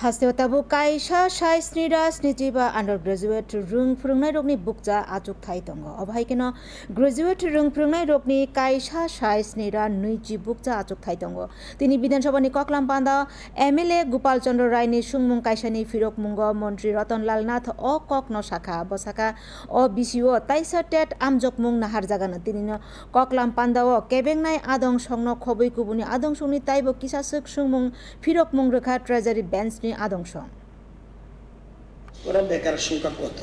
Tabu kaisa sai snira snijiba undergraduate rung phurungnai rokni bukja achuk thai tongo obhai keno graduate rung phurungnai rokni kaisa sai snira nuiji bukja achuk thai tongo তিনি বিধানসভানি ককলাম পান্দা MLA Gopal Chandra রায়নি সুংমুং কাইসানি ফিরক মুঙ্গ মন্ত্রী রতনলাল নাথ অ cock ন শাখা বসাখা অ বিসিও তাইসা TET আমজকমুং Nahar জাগানো তিনি ককলাম পান্দাও কেবেংনাই আদং সংন খবৈ কুবুনি আদং সংনি তাইব কিসাসুক সুংমুং ফিরক মুং রেখা treasury বেঞ্চনি আদং song ওরা বেকার সংখ্যা কত?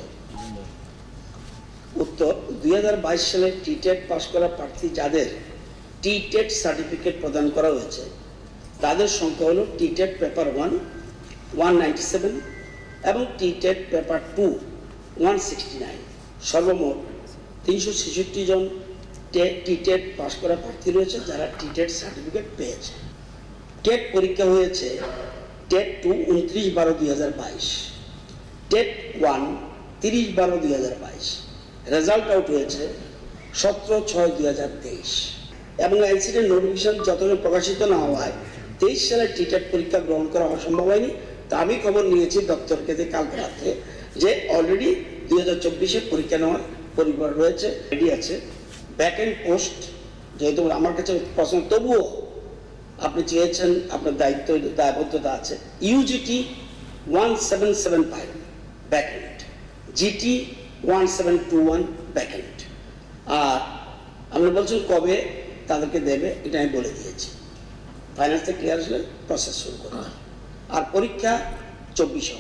উত্তর, দুই সালে টিটেট পাস করা প্রার্থী যাদের টিটেট সার্টিফিকেট প্রদান করা হয়েছে, তাদের সংখ্যা হলো TTET paper one one ninety seven এবং TTET paper two, one sixty nine. সর্বমোট তিনশো ছেষট্টি জন টিটেট পাস করা প্রার্থী রয়েছে যারা টিটেট সার্টিফিকেট পেয়েছে। টেট পরীক্ষা হয়েছে টেট টু উনত্রিশ বারো দুই হাজার বাইশ। টেট ওয়ান তিরিশ বারো দুই হাজার বাইশ। রেজাল্ট আউট হয়েছে সতেরো ছয় দুই হাজার তেইশ। এবং এনসিটির নোটিফিকেশন যতদিন প্রকাশিত না হওয়ায় তেইশ সালে টিটেট পরীক্ষা গ্রহণ করা অসম্ভব হয়নি। তা আমি খবর নিয়েছি দপ্তরকে দিয়ে কালকে রাত্রে যে অলরেডি দুই হাজার চব্বিশে পরীক্ষা নেওয়ার পরিবার রয়েছে রেডি আছে। ব্যাক এন্ড পোস্ট যেহেতু আমার কাছে প্রশ্ন, তবুও আপনি চেয়েছেন আপনার দায়িত্ব দায়বদ্ধতা আছে। UGT one seven seven five backend GT one seven two one backend আর আমরা বলছেন কবে তাদেরকে দেবে এটা আমি বলে দিয়েছি। ফাইন্যান্সে ক্লিয়ার হলে প্রসেস শুরু করবে আর পরীক্ষা চব্বিশে